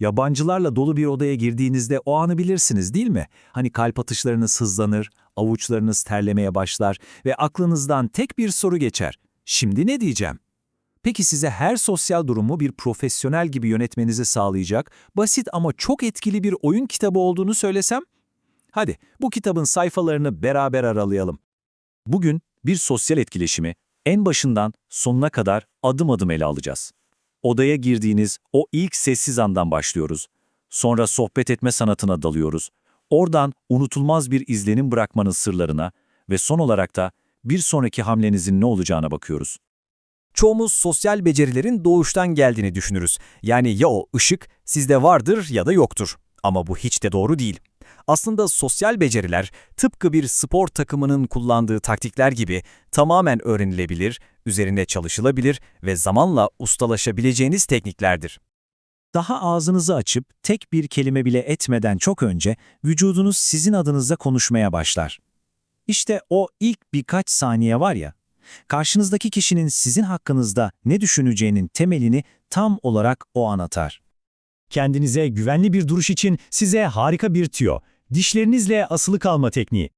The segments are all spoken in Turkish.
Yabancılarla dolu bir odaya girdiğinizde o anı bilirsiniz değil mi? Hani kalp atışlarınız hızlanır, avuçlarınız terlemeye başlar ve aklınızdan tek bir soru geçer. Şimdi ne diyeceğim? Peki size her sosyal durumu bir profesyonel gibi yönetmenizi sağlayacak, basit ama çok etkili bir oyun kitabı olduğunu söylesem? Hadi bu kitabın sayfalarını beraber aralayalım. Bugün bir sosyal etkileşimi en başından sonuna kadar adım adım ele alacağız. Odaya girdiğiniz o ilk sessiz andan başlıyoruz. Sonra sohbet etme sanatına dalıyoruz. Oradan unutulmaz bir izlenim bırakmanın sırlarına ve son olarak da bir sonraki hamlenizin ne olacağına bakıyoruz. Çoğumuz sosyal becerilerin doğuştan geldiğini düşünürüz. Yani ya o ışık sizde vardır ya da yoktur. Ama bu hiç de doğru değil. Aslında sosyal beceriler tıpkı bir spor takımının kullandığı taktikler gibi tamamen öğrenilebilir, üzerinde çalışılabilir ve zamanla ustalaşabileceğiniz tekniklerdir. Daha ağzınızı açıp tek bir kelime bile etmeden çok önce vücudunuz sizin adınıza konuşmaya başlar. İşte o ilk birkaç saniye var ya, karşınızdaki kişinin sizin hakkınızda ne düşüneceğinin temelini tam olarak o an atar. Kendinize güvenli bir duruş için size harika bir tüyo. Dişlerinizle asılı kalma tekniği.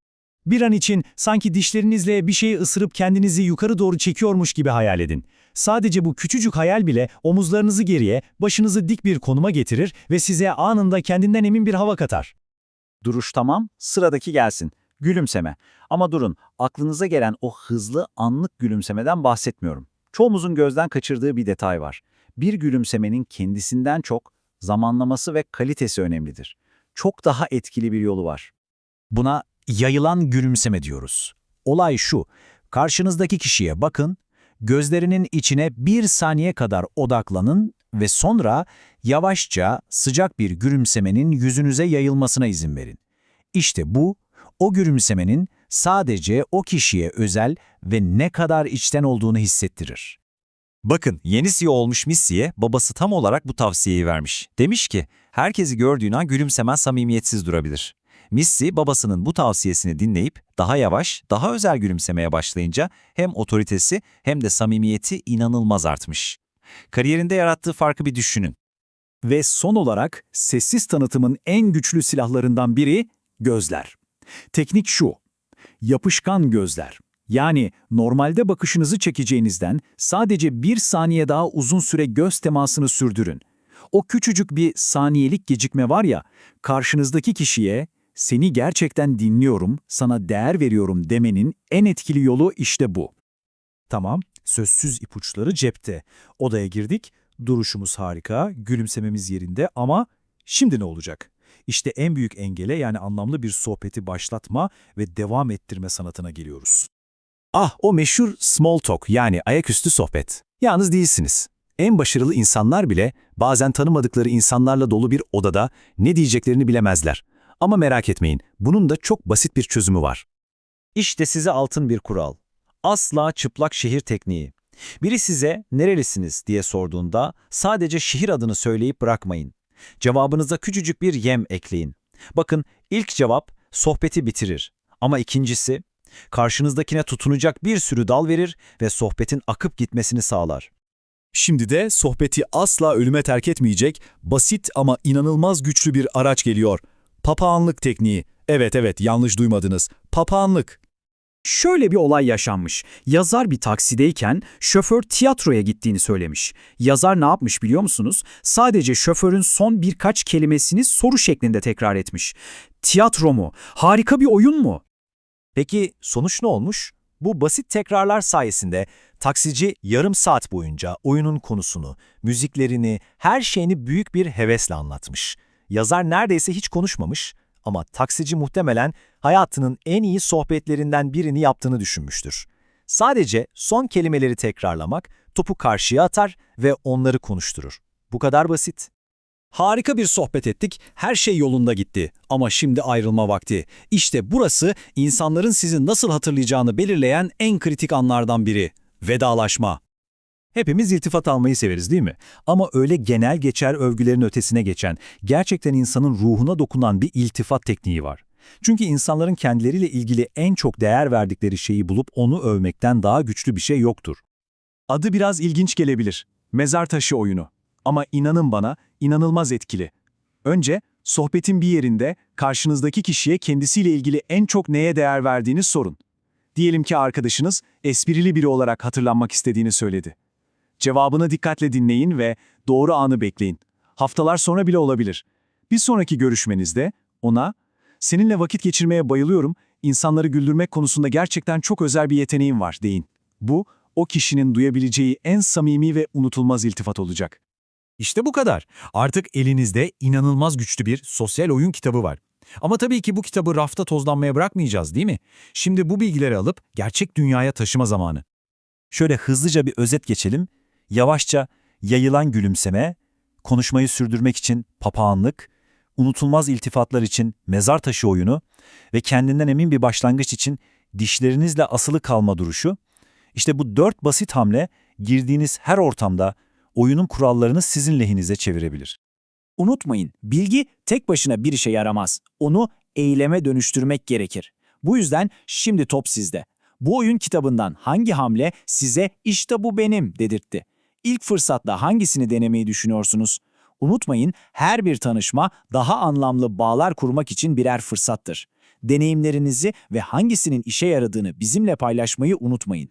Bir an için sanki dişlerinizle bir şeyi ısırıp kendinizi yukarı doğru çekiyormuş gibi hayal edin. Sadece bu küçücük hayal bile omuzlarınızı geriye, başınızı dik bir konuma getirir ve size anında kendinden emin bir hava katar. Duruş tamam, sıradaki gelsin. Gülümseme. Ama durun, aklınıza gelen o hızlı anlık gülümsemeden bahsetmiyorum. Çoğumuzun gözden kaçırdığı bir detay var. Bir gülümsemenin kendisinden çok zamanlaması ve kalitesi önemlidir. Çok daha etkili bir yolu var. Buna yayılan gülümseme diyoruz. Olay şu, karşınızdaki kişiye bakın, gözlerinin içine bir saniye kadar odaklanın ve sonra yavaşça sıcak bir gülümsemenin yüzünüze yayılmasına izin verin. İşte bu, o gülümsemenin sadece o kişiye özel ve ne kadar içten olduğunu hissettirir. Bakın yeni CEO olmuş Missi'ye babası tam olarak bu tavsiyeyi vermiş. Demiş ki herkesi gördüğün an gülümsemen samimiyetsiz durabilir. Missy babasının bu tavsiyesini dinleyip daha yavaş, daha özel gülümsemeye başlayınca hem otoritesi hem de samimiyeti inanılmaz artmış. Kariyerinde yarattığı farkı bir düşünün. Ve son olarak sessiz tanıtımın en güçlü silahlarından biri gözler. Teknik şu, yapışkan gözler. Yani normalde bakışınızı çekeceğinizden sadece bir saniye daha uzun süre göz temasını sürdürün. O küçücük bir saniyelik gecikme var ya, karşınızdaki kişiye seni gerçekten dinliyorum, sana değer veriyorum demenin en etkili yolu işte bu. Tamam, sözsüz ipuçları cepte. Odaya girdik, duruşumuz harika, gülümsememiz yerinde ama şimdi ne olacak? İşte en büyük engele yani anlamlı bir sohbeti başlatma ve devam ettirme sanatına geliyoruz. Ah o meşhur small talk yani ayaküstü sohbet. Yalnız değilsiniz. En başarılı insanlar bile bazen tanımadıkları insanlarla dolu bir odada ne diyeceklerini bilemezler. Ama merak etmeyin, bunun da çok basit bir çözümü var. İşte size altın bir kural. Asla çıplak şehir tekniği. Biri size nerelisiniz diye sorduğunda sadece şehir adını söyleyip bırakmayın. Cevabınıza küçücük bir yem ekleyin. Bakın ilk cevap sohbeti bitirir. Ama ikincisi karşınızdakine tutunacak bir sürü dal verir ve sohbetin akıp gitmesini sağlar. Şimdi de sohbeti asla ölüme terk etmeyecek, basit ama inanılmaz güçlü bir araç geliyor. Papağanlık tekniği. Evet evet yanlış duymadınız. Papağanlık. Şöyle bir olay yaşanmış. Yazar bir taksideyken şoför tiyatroya gittiğini söylemiş. Yazar ne yapmış biliyor musunuz? Sadece şoförün son birkaç kelimesini soru şeklinde tekrar etmiş. Tiyatro mu? Harika bir oyun mu? Peki sonuç ne olmuş? Bu basit tekrarlar sayesinde taksici yarım saat boyunca oyunun konusunu, müziklerini, her şeyini büyük bir hevesle anlatmış. Yazar neredeyse hiç konuşmamış ama taksici muhtemelen hayatının en iyi sohbetlerinden birini yaptığını düşünmüştür. Sadece son kelimeleri tekrarlamak topu karşıya atar ve onları konuşturur. Bu kadar basit. Harika bir sohbet ettik, her şey yolunda gitti. Ama şimdi ayrılma vakti. İşte burası insanların sizi nasıl hatırlayacağını belirleyen en kritik anlardan biri. Vedalaşma. Hepimiz iltifat almayı severiz değil mi? Ama öyle genel geçer övgülerin ötesine geçen, gerçekten insanın ruhuna dokunan bir iltifat tekniği var. Çünkü insanların kendileriyle ilgili en çok değer verdikleri şeyi bulup onu övmekten daha güçlü bir şey yoktur. Adı biraz ilginç gelebilir. Mezar taşı oyunu. Ama inanın bana, inanılmaz etkili. Önce, sohbetin bir yerinde karşınızdaki kişiye kendisiyle ilgili en çok neye değer verdiğini sorun. Diyelim ki arkadaşınız esprili biri olarak hatırlanmak istediğini söyledi. Cevabını dikkatle dinleyin ve doğru anı bekleyin. Haftalar sonra bile olabilir. Bir sonraki görüşmenizde ona, seninle vakit geçirmeye bayılıyorum, insanları güldürmek konusunda gerçekten çok özel bir yeteneğim var deyin. Bu, o kişinin duyabileceği en samimi ve unutulmaz iltifat olacak. İşte bu kadar. Artık elinizde inanılmaz güçlü bir sosyal oyun kitabı var. Ama tabii ki bu kitabı rafta tozlanmaya bırakmayacağız değil mi? Şimdi bu bilgileri alıp gerçek dünyaya taşıma zamanı. Şöyle hızlıca bir özet geçelim. Yavaşça yayılan gülümseme, konuşmayı sürdürmek için papağanlık, unutulmaz iltifatlar için mezar taşı oyunu ve kendinden emin bir başlangıç için dişlerinizle asılı kalma duruşu. İşte bu dört basit hamle girdiğiniz her ortamda oyunun kurallarını sizin lehinize çevirebilir. Unutmayın, bilgi tek başına bir işe yaramaz. Onu eyleme dönüştürmek gerekir. Bu yüzden şimdi top sizde. Bu oyun kitabından hangi hamle size işte bu benim dedirtti? İlk fırsatta hangisini denemeyi düşünüyorsunuz? Unutmayın, her bir tanışma daha anlamlı bağlar kurmak için birer fırsattır. Deneyimlerinizi ve hangisinin işe yaradığını bizimle paylaşmayı unutmayın.